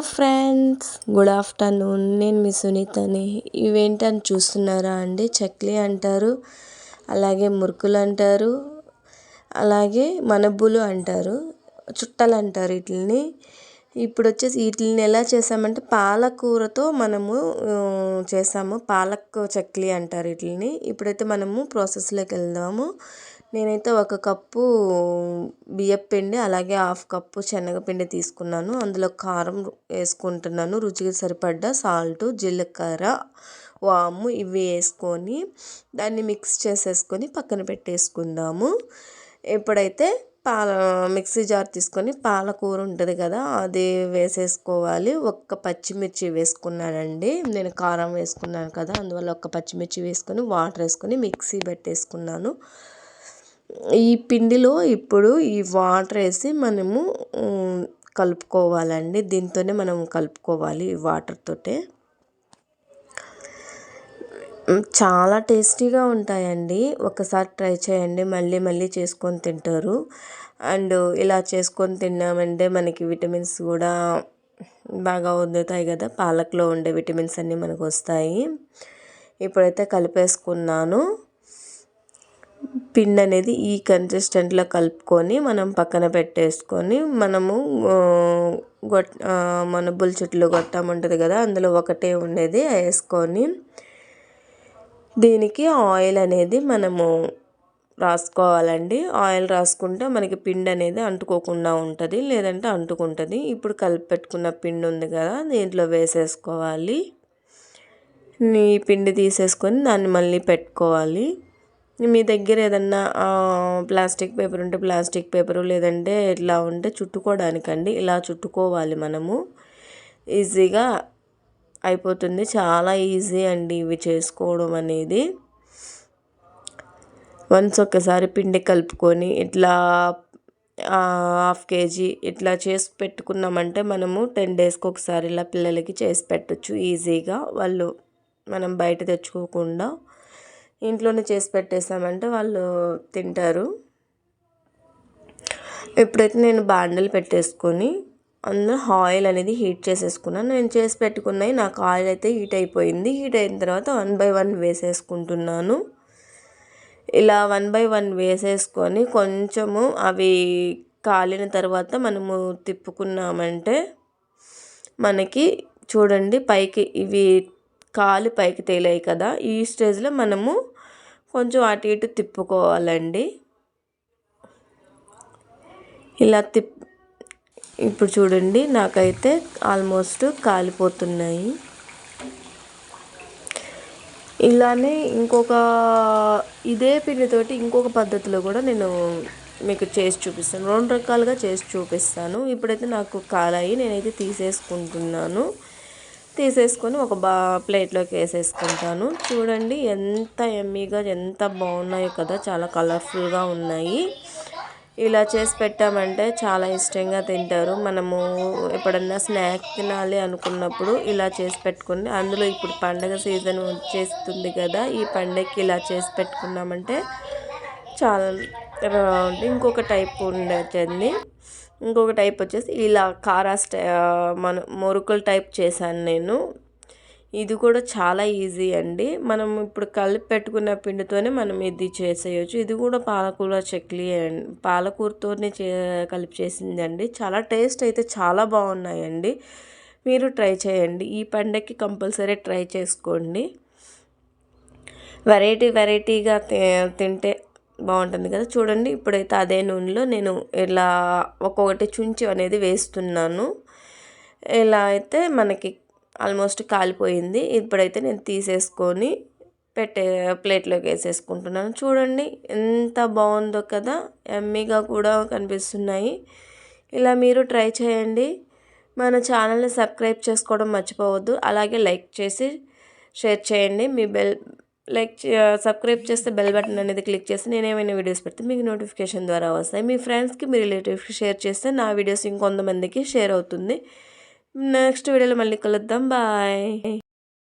Friends good afternoon. నేను మీ సునీతని. ఇవేంటని చూస్తున్నారా అండి? చక్లీ అంటారు అలాగే మురుకులు అంటారు అలాగే మనబ్బులు అంటారు చుట్టలు అంటారు వీటిని ఇప్పుడు వచ్చేసి వీటిని ఎలా చేసామంటే పాలకూరతో మనము చేసాము. పాలక్ చక్లీ అంటారు వీటిని ఇప్పుడైతే మనము ప్రాసెస్లోకి వెళ్దాము నేనైతే ఒక కప్పు బియ్యం పిండి అలాగే హాఫ్ కప్పు శనగపిండి తీసుకున్నాను. అందులో కారం వేసుకుంటున్నాను. రుచికి సరిపడ్డ సాల్ట్ జీలకర్ర వాము ఇవి వేసుకొని దాన్ని మిక్స్ చేసేసుకొని పక్కన పెట్టేసుకుందాము. ఎప్పుడైతే పాల మిక్సీ జార్ తీసుకొని పాలకూర ఉంటుంది కదా అది వేసేసుకోవాలి. ఒక్క పచ్చిమిర్చి వేసుకున్నానండి. నేను కారం వేసుకున్నాను కదా అందువల్ల ఒక్క పచ్చిమిర్చి వేసుకొని వాటర్ వేసుకొని మిక్సీ పెట్టేసుకున్నాను. ఈ పిండిలో ఇప్పుడు ఈ వాటర్ వేసి మనము కలుపుకోవాలండి. దీంతోనే మనం కలుపుకోవాలి ఈ వాటర్తోటే చాలా టేస్టీగా ఉంటాయండి. ఒకసారి ట్రై చేయండి. మళ్ళీ మళ్ళీ చేసుకొని తింటారు. అండ్ ఇలా చేసుకొని తిన్నామంటే మనకి విటమిన్స్ కూడా బాగా అందుతాయి కదా. పాలకలో ఉండే విటమిన్స్ అన్నీ మనకు వస్తాయి. ఇప్పుడైతే కలిపేసుకున్నాను. పిండి అనేది ఈ కన్సిస్టెంట్లో కలుపుకొని మనం పక్కన పెట్టేసుకొని మనము గొట్ మన బుల్చెట్లు గొట్టం ఉంటుంది కదా అందులో ఒకటే ఉండేది వేసుకొని దీనికి ఆయిల్ అనేది మనము రాసుకోవాలండి. ఆయిల్ రాసుకుంటే మనకి పిండి అనేది అంటుకోకుండా ఉంటుంది లేదంటే అంటుకుంటుంది. ఇప్పుడు కలిపి పెట్టుకున్న పిండి ఉంది కదా దీంట్లో వేసేసుకోవాలి. నీ పిండి తీసేసుకొని దాన్ని మళ్ళీ పెట్టుకోవాలి. మీ దగ్గర ఏదన్నా ప్లాస్టిక్ పేపర్ ఉంటే ప్లాస్టిక్ పేపరు లేదంటే ఇట్లా ఉంటే చుట్టుకోవడానికండి. ఇలా చుట్టుకోవాలి మనము. ఈజీగా అయిపోతుంది. చాలా ఈజీ అండి ఇవి చేసుకోవడం అనేది. వన్స్ ఒకసారి పిండి కలుపుకొని ఇట్లా హాఫ్ కేజీ ఇట్లా చేసి పెట్టుకున్నామంటే మనము టెన్ డేస్కి ఒకసారి ఇలా పిల్లలకి చేసి పెట్టచ్చు ఈజీగా. వాళ్ళు మనం బయట తెచ్చుకోకుండా ఇంట్లోనే చేసి పెట్టేసామంటే వాళ్ళు తింటారు. ఎప్పుడైతే నేను బాండలు పెట్టేసుకొని అందులో ఆయిల్ అనేది హీట్ చేసేసుకున్నాను. నేను చేసి పెట్టుకున్నవి నాకు ఆయిల్ అయితే హీట్ అయిపోయింది. హీట్ అయిన తర్వాత వన్ బై వన్ వేసేసుకుంటున్నాను. ఇలా వన్ బై వన్ వేసేసుకొని కొంచెము అవి కాలిన తర్వాత మనము తిప్పుకున్నామంటే మనకి చూడండి పైకి ఇవి కాలు పైకి తేలాయి కదా ఈ స్టేజ్లో మనము కొంచెం అటు ఇటు తిప్పుకోవాలండి. ఇలా తిప్ ఇప్పుడు చూడండి నాకైతే ఆల్మోస్ట్ కాలిపోతున్నాయి. ఇలానే ఇంకొక ఇదే పిండితోటి ఇంకొక పద్ధతిలో కూడా నేను మీకు చేసి చూపిస్తాను. రెండు రకాలుగా చేసి చూపిస్తాను. ఇప్పుడైతే నాకు కాలాయి నేనైతే తీసేసుకుంటున్నాను. తీసేసుకొని ఒక బా ప్లేట్లోకి వేసేసుకుంటాను. చూడండి ఎంత ఎమ్మీగా ఎంత బాగున్నాయో కదా చాలా కలర్ఫుల్గా ఉన్నాయి. ఇలా చేసి పెట్టామంటే చాలా ఇష్టంగా తింటారు. మనము ఎప్పుడన్నా స్నాక్ తినాలి అనుకున్నప్పుడు ఇలా చేసి పెట్టుకుని అందులో ఇప్పుడు పండగ సీజన్ వచ్చేస్తుంది కదా ఈ పండగకి ఇలా చేసి పెట్టుకున్నామంటే చాలా ఇంకొక టైప్ ఉండొచ్చండి ఇంకొక టైప్ వచ్చేసి ఇలా కారా స్టై మన మురుకుల టైప్ చేశాను నేను. ఇది కూడా చాలా ఈజీ అండి. మనం ఇప్పుడు కలిపి పెట్టుకున్న పిండితోనే మనం ఇది చేసేయచ్చు. ఇది కూడా పాలకూర చక్లీ పాలకూరతోనే చే కలిపి చేసిందండి. చాలా టేస్ట్ అయితే చాలా బాగున్నాయండి. మీరు ట్రై చేయండి. ఈ పండగకి కంపల్సరీ ట్రై చేసుకోండి. వెరైటీ వెరైటీగా తింటే బాగుంటుంది కదా. చూడండి ఇప్పుడైతే అదే నూనెలో నేను ఇలా ఒక్కొక్కటి చుంచి అనేది వేస్తున్నాను. ఇలా అయితే మనకి ఆల్మోస్ట్ కాలిపోయింది. ఇప్పుడైతే నేను తీసేసుకొని పెట్టే ప్లేట్లోకి వేసేసుకుంటున్నాను. చూడండి ఎంత బాగుందో కదా. ఎమ్మీగా కూడా కనిపిస్తున్నాయి. ఇలా మీరు ట్రై చేయండి. మన ఛానల్ని సబ్స్క్రైబ్ చేసుకోవడం మర్చిపోవద్దు. అలాగే లైక్ చేసి షేర్ చేయండి. మీ బెల్ లైక్ సబ్స్క్రైబ్ చేస్తే బెల్ బటన్ అనేది క్లిక్ చేస్తే నేను ఏమైనా వీడియోస్ పెడితే మీకు నోటిఫికేషన్ ద్వారా వస్తాయి. మీ ఫ్రెండ్స్కి మీ రిలేటివ్స్కి షేర్ చేస్తే నా వీడియోస్ ఇంకొంతమందికి షేర్ అవుతుంది. నెక్స్ట్ వీడియోలో మళ్ళీ కలుద్దాం. బాయ్.